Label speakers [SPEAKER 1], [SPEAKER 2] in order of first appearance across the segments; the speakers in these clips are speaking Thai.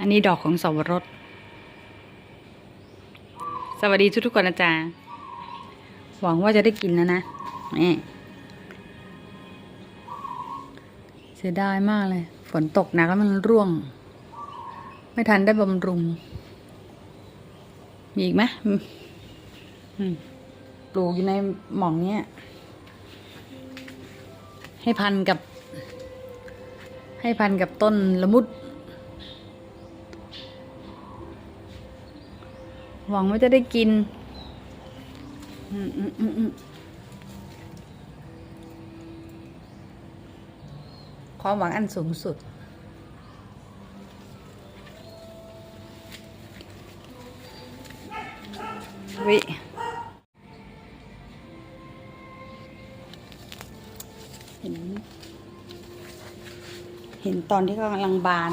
[SPEAKER 1] อันนี้ดอกของสวรส สวัสดีทุกๆคนนะจ๊ะหวังว่าจะได้กินแล้วนะนี่เสียดายมากเลย ฝนตกหนักแล้วมันร่วง ไม่ทันได้บำรุง มีอีกไหมปลูกอยู่ในหม่องเนี้ย ให้พันกับ ให้พันกับต้นละมุด หวังว่าจะได้กิน อืมอืมอืมอืมความหวังอันสูงสุด วิเห็น เห็นตอนที่กำลังบาน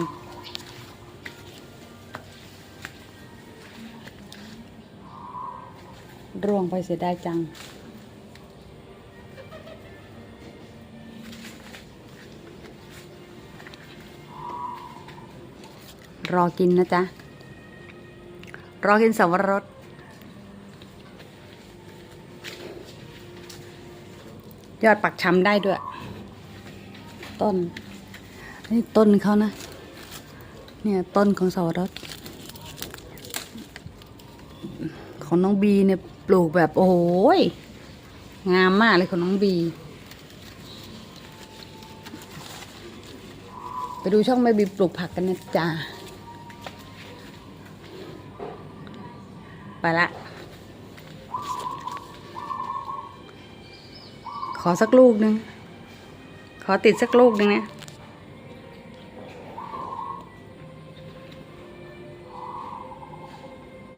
[SPEAKER 1] ร่วงไปเสียดายจัง รอกินนะจ๊ะ รอกินสวรสยอดปักชำได้ด้วย ต้น นี่ต้นเขานะ เนี่ยต้นของสวรสของน้องบีเนี่ยปลูกแบบโอ้โหยงามมากเลยของน้องบี ไปดูช่องแม่บีปลูกผักกันนะจ๊ะไปละ ขอสักลูกหนึ่งขอติดสักลูกหนึ่งนะ